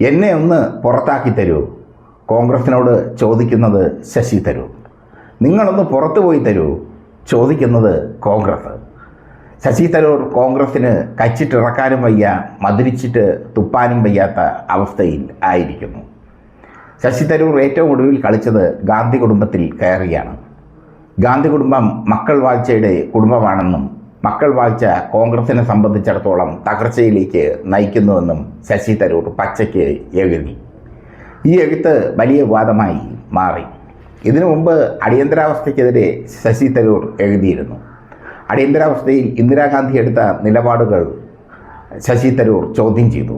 എന്നെ ഒന്ന് പുറത്താക്കി തരൂ. കോൺഗ്രസിനോട് ചോദിക്കുന്നത് ശശി തരൂർ നിങ്ങളൊന്ന് പുറത്തു പോയി തരൂ. ചോദിക്കുന്നത് കോൺഗ്രസ്. ശശി തരൂർ കോൺഗ്രസ്സിന് കച്ചിട്ടിറക്കാനും വയ്യ മതിരിച്ചിട്ട് തുപ്പാനും വയ്യാത്ത അവസ്ഥയിൽ ആയിരിക്കുന്നു. ശശി തരൂർ ഏറ്റവും ഒടുവിൽ കളിച്ചത് ഗാന്ധി കുടുംബത്തിൽ കയറിയാണ് ഗാന്ധി കുടുംബം മക്കൾ വാഴ്ചയുടെ കുടുംബമാണെന്നും മക്കൾ വാഴ്ച കോൺഗ്രസിനെ സംബന്ധിച്ചിടത്തോളം തകർച്ചയിലേക്ക് നയിക്കുന്നുവെന്നും ശശി തരൂർ പച്ചയ്ക്ക് എഴുതി. ഈ എഴുത്ത് വലിയ വാദമായി മാറി. ഇതിനു മുമ്പ് അടിയന്തരാവസ്ഥയ്ക്കെതിരെ ശശി തരൂർ എഴുതിയിരുന്നു. അടിയന്തരാവസ്ഥയിൽ ഇന്ദിരാഗാന്ധി എടുത്ത നിലപാടുകൾ ശശി തരൂർ ചോദ്യം ചെയ്തു.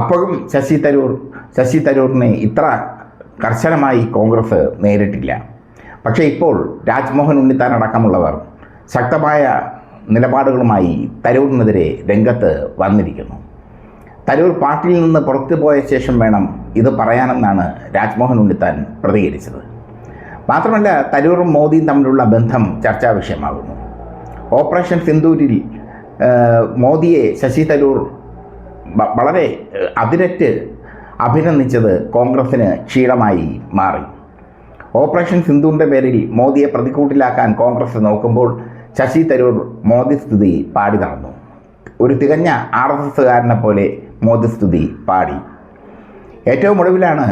അപ്പോഴും ശശി തരൂർ ശശി തരൂരിനെ ഇത്ര കർശനമായി കോൺഗ്രസ് നേരിട്ടില്ല. പക്ഷേ ഇപ്പോൾ രാജ്മോഹൻ ഉണ്ണിത്താൻ അടക്കമുള്ളവർ ശക്തമായ നിലപാടുകളുമായി തരൂരിനെതിരെ രംഗത്ത് വന്നിരിക്കുന്നു. തരൂർ പാർട്ടിയിൽ നിന്ന് പുറത്തു പോയ ശേഷം വേണം ഇത് പറയാനെന്നാണ് രാജ്മോഹൻ ഉണ്ണിത്താൻ പ്രതികരിച്ചത്. മാത്രമല്ല തരൂറും മോദിയും തമ്മിലുള്ള ബന്ധം ചർച്ചാ വിഷയമാകുന്നു. ഓപ്പറേഷൻ സിന്ദൂരിൽ മോദിയെ ശശി തരൂർ വളരെ അതിരറ്റ് അഭിനന്ദിച്ചത് കോൺഗ്രസ്സിന് ക്ഷീണമായി മാറി. ഓപ്പറേഷൻ സിന്ധുവിന്റെ പേരിൽ മോദിയെ പ്രതിക്കൂട്ടിലാക്കാൻ കോൺഗ്രസ് നോക്കുമ്പോൾ ശശി തരൂർ മോദി സ്തുതി പാടി നടന്നു. ഒരു തികഞ്ഞ ആർ എസ് എസ്സുകാരനെ പോലെ മോദി സ്തുതി പാടി. ഏറ്റവും ഒടുവിലാണ്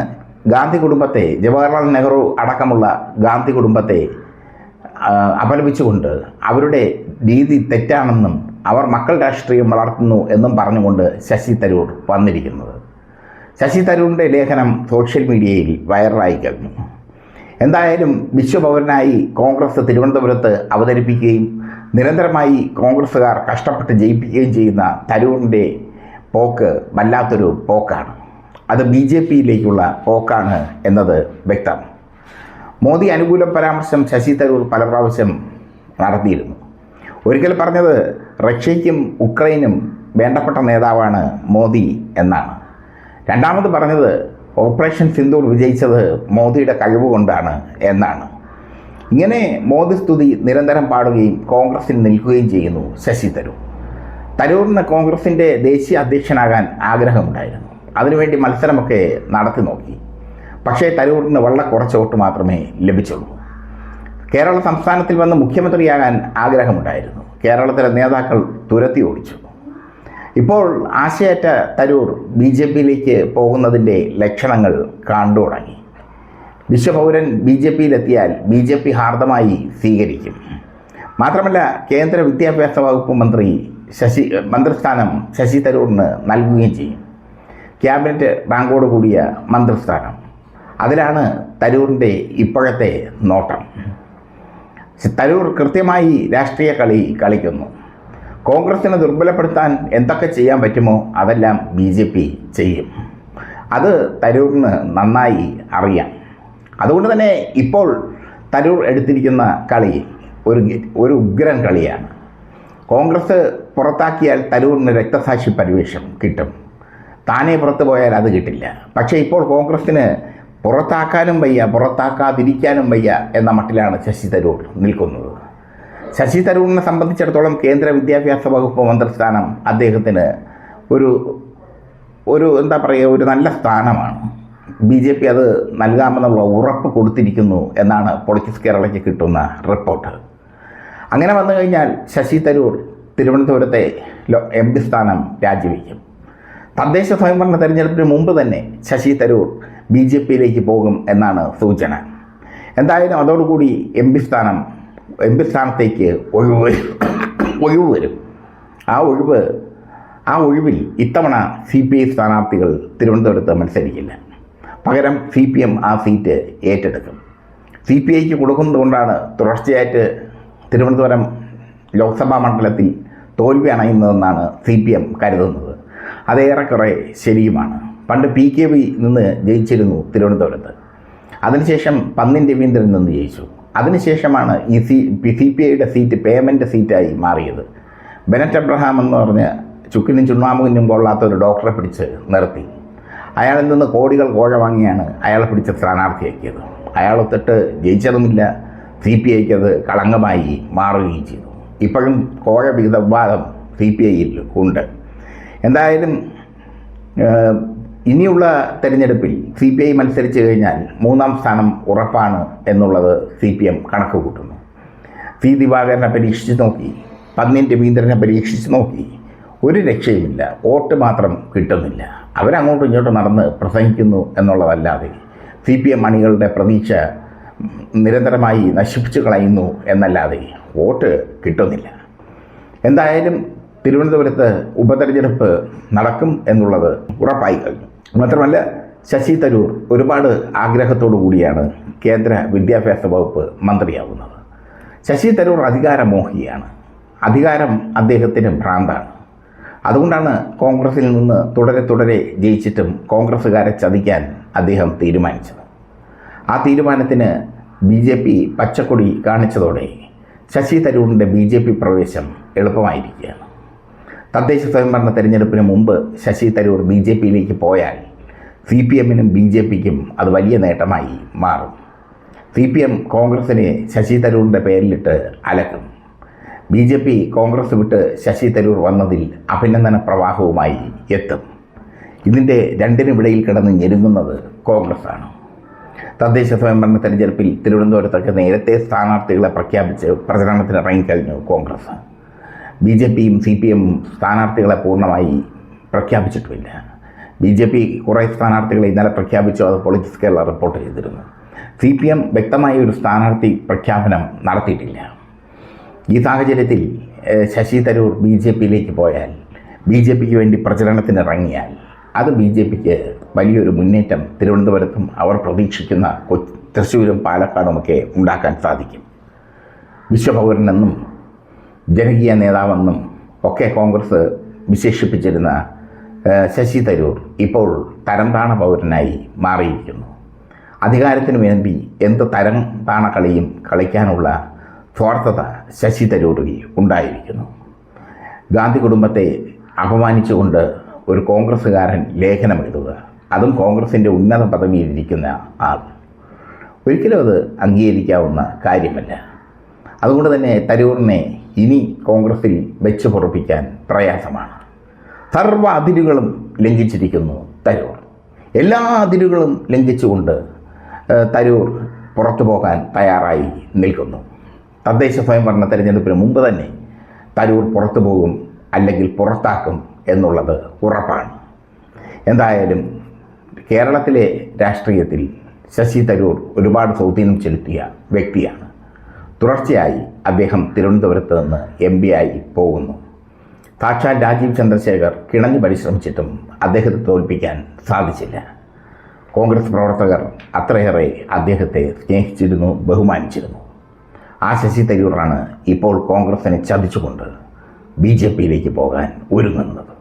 ഗാന്ധി കുടുംബത്തെ ജവഹർലാൽ നെഹ്റു അടക്കമുള്ള ഗാന്ധി കുടുംബത്തെ അപലപിച്ചുകൊണ്ട് അവരുടെ രീതി തെറ്റാണെന്നും അവർ മക്കൾ രാഷ്ട്രീയം വളർത്തുന്നു എന്നും പറഞ്ഞുകൊണ്ട് ശശി തരൂർ വന്നിരിക്കുന്നത്. ശശി തരൂരിന്റെ ലേഖനം സോഷ്യൽ മീഡിയയിൽ വൈറലായി കഴിഞ്ഞു. എന്തായാലും വിശ്വപൗരനായി കോൺഗ്രസ് തിരുവനന്തപുരത്ത് അവതരിപ്പിക്കുകയും നിരന്തരമായി കോൺഗ്രസ്സുകാർ കഷ്ടപ്പെട്ട് ജയിപ്പിക്കുകയും ചെയ്യുന്ന തരൂറിന്റെ പോക്ക് വല്ലാത്തൊരു പോക്കാണ്. അത് ബി ജെ പിയിലേക്കുള്ള പോക്കാണ് എന്നത് വ്യക്തം. മോദി അനുകൂല പരാമർശം ശശി തരൂർ പല പ്രാവശ്യം നടത്തിയിരുന്നു. ഒരിക്കൽ പറഞ്ഞത് റഷ്യയ്ക്കും ഉക്രൈനും വേണ്ടപ്പെട്ട നേതാവാണ് മോദി എന്നാണ്. രണ്ടാമത് പറഞ്ഞത് ഓപ്പറേഷൻ സിന്ദൂർ വിജയിച്ചത് മോദിയുടെ കഴിവ് കൊണ്ടാണ് എന്നാണ്. ഇങ്ങനെ മോദി സ്തുതി നിരന്തരം പാടുകയും കോൺഗ്രസിൽ നിൽക്കുകയും ചെയ്യുന്നു ശശി തരൂർ. തരൂറിന് കോൺഗ്രസിന്റെ ദേശീയ അധ്യക്ഷനാകാൻ ആഗ്രഹമുണ്ടായിരുന്നു. അതിനുവേണ്ടി മത്സരമൊക്കെ നടത്തി നോക്കി. പക്ഷേ തരൂറിന് വളരെ കുറച്ച് വോട്ട് മാത്രമേ ലഭിച്ചുള്ളൂ. കേരള സംസ്ഥാനത്തിൽ വന്ന് മുഖ്യമന്ത്രിയാകാൻ ആഗ്രഹമുണ്ടായിരുന്നു. കേരളത്തിലെ നേതാക്കൾ തുരത്തി ഓടിച്ചു. ഇപ്പോൾ ആശയറ്റ തരൂർ ബി ജെ പിയിലേക്ക് പോകുന്നതിന്റെ ലക്ഷണങ്ങൾ കണ്ടു തുടങ്ങി. വിശ്വപൗരൻ ബി ജെ പിയിലെത്തിയാൽ ബി ജെ പി ഹാർദമായി സ്വീകരിക്കും. മാത്രമല്ല കേന്ദ്ര വിദ്യാഭ്യാസ വകുപ്പ് മന്ത്രി ശശി മന്ത്രിസ്ഥാനം ശശി തരൂറിന് നൽകുകയും ചെയ്യും. ക്യാബിനറ്റ് റാങ്കോട് കൂടിയ മന്ത്രിസ്ഥാനം. അതിലാണ് തരൂറിന്റെ ഇപ്പോഴത്തെ നോട്ടം. തരൂർ കൃത്യമായി രാഷ്ട്രീയ കളി കളിക്കുന്നു. കോൺഗ്രസിനെ ദുർബലപ്പെടുത്താൻ എന്തൊക്കെ ചെയ്യാൻ പറ്റുമോ അതെല്ലാം ബി ജെ പി ചെയ്യും. അത് തരൂറിന് നന്നായി അറിയാം. അതുകൊണ്ട് തന്നെ ഇപ്പോൾ തരൂർ എടുത്തിരിക്കുന്ന കളി ഒരു ഒരു ഉഗ്രൻ കളിയാണ്. കോൺഗ്രസ് പുറത്താക്കിയാൽ തരൂറിന് രക്തസാക്ഷി പരിവേഷം കിട്ടും. താനേ പുറത്തു പോയാൽ അത് കിട്ടില്ല. പക്ഷേ ഇപ്പോൾ കോൺഗ്രസ്സിന് പുറത്താക്കാനും വയ്യ പുറത്താക്കാതിരിക്കാനും വയ്യ എന്ന മട്ടിലാണ് ശശി തരൂർ നിൽക്കുന്നത്. ശശി തരൂറിനെ സംബന്ധിച്ചിടത്തോളം കേന്ദ്ര വിദ്യാഭ്യാസ വകുപ്പ് മന്ത്രിസ്ഥാനം അദ്ദേഹത്തിന് ഒരു ഒരു എന്താ പറയുക ഒരു നല്ല സ്ഥാനമാണ്. ബി ജെ പി അത് നൽകാമെന്നുള്ള ഉറപ്പ് കൊടുത്തിരിക്കുന്നു എന്നാണ് പൊളിറ്റിക്സ് കേരളയ്ക്ക് കിട്ടുന്ന റിപ്പോർട്ട്. അങ്ങനെ വന്നു കഴിഞ്ഞാൽ ശശി തരൂർ തിരുവനന്തപുരത്തെ എം പി സ്ഥാനം രാജിവെക്കും. തദ്ദേശ സ്വയംഭരണ തെരഞ്ഞെടുപ്പിന് മുമ്പ് തന്നെ ശശി തരൂർ ബി ജെ പിയിലേക്ക് പോകും എന്നാണ് സൂചന. എന്തായാലും അതോടുകൂടി എം പി സ്ഥാനം എം പി സ്ഥാനത്തേക്ക് ഒഴിവ് വരും? ഒഴിവ് വരും. ആ ഒഴിവ് ആ ഒഴിവിൽ ഇത്തവണ സി പി ഐ സ്ഥാനാർത്ഥികൾ തിരുവനന്തപുരത്ത് മത്സരിക്കില്ല. പകരം സി പി എം ആ സീറ്റ് ഏറ്റെടുക്കും. സി പി ഐക്ക് കൊടുക്കുന്നതുകൊണ്ടാണ് തുടർച്ചയായിട്ട് തിരുവനന്തപുരം ലോക്സഭാ മണ്ഡലത്തിൽ തോൽവി അണയുന്നതെന്നാണ് സി പി എം കരുതുന്നത്. അതേറെക്കുറെ ശരിയുമാണ്. പണ്ട് പി കെ വി നിന്ന് ജയിച്ചിരുന്നു തിരുവനന്തപുരത്ത്. അതിനുശേഷം പന്നിൻ രവീന്ദ്രൻ നിന്ന് ജയിച്ചു. അതിനുശേഷമാണ് ഈ സി സി പി ഐയുടെ സീറ്റ് പേയ്മെന്റ് സീറ്റായി മാറിയത്. ബെനറ്റ് അബ്രഹാം എന്ന് പറഞ്ഞ് ചുക്കിനും ചുണ്ണാമുകിനും കൊള്ളാത്ത ഒരു ഡോക്ടറെ പിടിച്ച് നിർത്തി. അയാളിൽ നിന്ന് കോടികൾ കോഴ വാങ്ങിയാണ് അയാളെ പിടിച്ച് സ്ഥാനാർത്ഥിയാക്കിയത്. അയാൾ ഒത്തിട്ട് ജയിച്ചതുമില്ല സി പി ഐക്ക് അത് കളങ്കമായി മാറുകയും ചെയ്തു. ഇപ്പോഴും കോഴ വിഹിതവാദം സി പി ഐയിൽ ഉണ്ട്. എന്തായാലും ഇനിയുള്ള തെരഞ്ഞെടുപ്പിൽ സി പി ഐ മത്സരിച്ചു കഴിഞ്ഞാൽ മൂന്നാം സ്ഥാനം ഉറപ്പാണ് എന്നുള്ളത് സി പി എം കണക്ക് കൂട്ടുന്നു. സി ദിവാകരനെ പരീക്ഷിച്ച് നോക്കി പന്നിൻ രവീന്ദ്രനെ പരീക്ഷിച്ച് നോക്കി ഒരു രക്ഷയുമില്ല വോട്ട് മാത്രം കിട്ടുന്നില്ല. അവരങ്ങോട്ടും ഇങ്ങോട്ടും നടന്ന് പ്രസംഗിക്കുന്നു എന്നുള്ളതല്ലാതെ സി പി എം അണികളുടെ പ്രതീക്ഷ നിരന്തരമായി നശിപ്പിച്ചു കളയുന്നു എന്നല്ലാതെ വോട്ട് കിട്ടുന്നില്ല. എന്തായാലും തിരുവനന്തപുരത്ത് ഉപതെരഞ്ഞെടുപ്പ് നടക്കും എന്നുള്ളത് ഉറപ്പായി കഴിഞ്ഞു. മാത്രമല്ല ശശി തരൂർ ഒരുപാട് ആഗ്രഹത്തോടു കൂടിയാണ് കേന്ദ്ര വിദ്യാഭ്യാസ വകുപ്പ് മന്ത്രിയാവുന്നത്. ശശി തരൂർ അധികാരമോഹിയാണ്. അധികാരം അദ്ദേഹത്തിന് ഭ്രാന്താണ്. അതുകൊണ്ടാണ് കോൺഗ്രസിൽ നിന്ന് തുടരെ തുടരെ ജയിച്ചിട്ടും കോൺഗ്രസ്സുകാരെ ചതിക്കാൻ അദ്ദേഹം തീരുമാനിച്ചത്. ആ തീരുമാനത്തിന് ബി ജെ പി പച്ചക്കൊടി കാണിച്ചതോടെ ശശി തരൂറിന്റെ ബി ജെ പി പ്രവേശം എളുപ്പമായിരിക്കുകയാണ്. തദ്ദേശ സ്വയംഭരണ തെരഞ്ഞെടുപ്പിന് മുമ്പ് ശശി തരൂർ ബി ജെ പിയിലേക്ക് പോയാൽ സി പി എമ്മിനും ബി ജെ പിക്കും അത് വലിയ നേട്ടമായി മാറും. സി പി എം കോൺഗ്രസിനെ ശശി തരൂറിന്റെ പേരിലിട്ട് അലക്കും. ബി ജെ പി കോൺഗ്രസ് വിട്ട് ശശി തരൂർ വന്നതിൽ അഭിനന്ദന പ്രവാഹവുമായി എത്തും. ഇതിന്റെ രണ്ടിനുമിടയിൽ കിടന്ന് ഞെരുങ്ങുന്നത് കോൺഗ്രസ്സാണ്. തദ്ദേശ സ്വയംഭരണ തെരഞ്ഞെടുപ്പിൽ തിരുവനന്തപുരത്തൊക്കെ നേരത്തെ സ്ഥാനാർത്ഥികളെ പ്രഖ്യാപിച്ച് പ്രചരണത്തിന് ഇറങ്ങിക്കഴിഞ്ഞു കോൺഗ്രസ്. ബി ജെ പിയും സി പി എമ്മും സ്ഥാനാർത്ഥികളെ പൂർണമായി പ്രഖ്യാപിച്ചിട്ടുമില്ല. ബി ജെ പി കുറേ സ്ഥാനാർത്ഥികളെ ഇന്നലെ പ്രഖ്യാപിച്ചു അത് പൊളിറ്റിക്സ് കേരള റിപ്പോർട്ട് ചെയ്തിരുന്നു. സി പി എം വ്യക്തമായ ഒരു സ്ഥാനാർത്ഥി പ്രഖ്യാപനം നടത്തിയിട്ടില്ല. ഈ സാഹചര്യത്തിൽ ശശി തരൂർ ബി ജെ പിയിലേക്ക് പോയാൽ ബി ജെ പിക്ക് വേണ്ടി പ്രചരണത്തിന് ഇറങ്ങിയാൽ അത് ബി ജെ പിക്ക് വലിയൊരു മുന്നേറ്റം തിരുവനന്തപുരത്തും അവർ പ്രതീക്ഷിക്കുന്ന തൃശ്ശൂരും പാലക്കാടുമൊക്കെ ഉണ്ടാക്കാൻ സാധിക്കും. വിശ്വപൗരനെന്നും ജനകീയ നേതാവെന്നും ഒക്കെ കോൺഗ്രസ് വിശേഷിപ്പിച്ചിരുന്ന ശശി തരൂർ ഇപ്പോൾ തരംതാണ പൗരനായി മാറിയിരിക്കുന്നു. അധികാരത്തിന് വേണ്ടി എന്ത് തരം താണ കളിയും കളിക്കാനുള്ള സ്വാർത്ഥത ശശി തരൂരിൽ ഉണ്ടായിരിക്കുന്നു. ഗാന്ധി കുടുംബത്തെ അപമാനിച്ചുകൊണ്ട് ഒരു കോൺഗ്രസ്സുകാരൻ ലേഖനം എഴുതുക അതും കോൺഗ്രസിന്റെ ഉന്നത പദവിയിലിരിക്കുന്ന ആൾ. ഒരിക്കലും അത് അംഗീകരിക്കാവുന്ന കാര്യമല്ല. അതുകൊണ്ട് തന്നെ തരൂറിനെ ഇനി കോൺഗ്രസിൽ വെച്ച് പൊറപ്പിക്കാൻ പ്രയാസമാണ്. സർവ അതിരുകളും ലംഘിച്ചിരിക്കുന്നു തരൂർ. എല്ലാ അതിരുകളും ലംഘിച്ചുകൊണ്ട് തരൂർ പുറത്തു പോകാൻ തയ്യാറായി നിൽക്കുന്നു. തദ്ദേശ സ്വയംഭരണ തെരഞ്ഞെടുപ്പിന് മുമ്പ് തന്നെ തരൂർ പുറത്തു പോകും അല്ലെങ്കിൽ പുറത്താക്കും എന്നുള്ളത് ഉറപ്പാണ്. എന്തായാലും കേരളത്തിലെ രാഷ്ട്രീയത്തിൽ ശശി തരൂർ ഒരുപാട് സ്വാധീനം ചെലുത്തിയ വ്യക്തിയാണ്. തുടർച്ചയായി അദ്ദേഹം തിരുവനന്തപുരത്ത് നിന്ന് എം പി ആയി പോകുന്നു. സാക്ഷാൽ രാജീവ് ചന്ദ്രശേഖർ കിണഞ്ഞു പരിശ്രമിച്ചിട്ടും അദ്ദേഹത്തെ തോൽപ്പിക്കാൻ സാധിച്ചില്ല. കോൺഗ്രസ് പ്രവർത്തകർ അത്രയേറെ അദ്ദേഹത്തെ സ്നേഹിച്ചിരുന്നു ബഹുമാനിച്ചിരുന്നു. ആ ശശി തരൂറാണ് ഇപ്പോൾ കോൺഗ്രസിനെ ചതിച്ചുകൊണ്ട് ബി ജെ പിയിലേക്ക് പോകാൻ ഒരുങ്ങുന്നത്.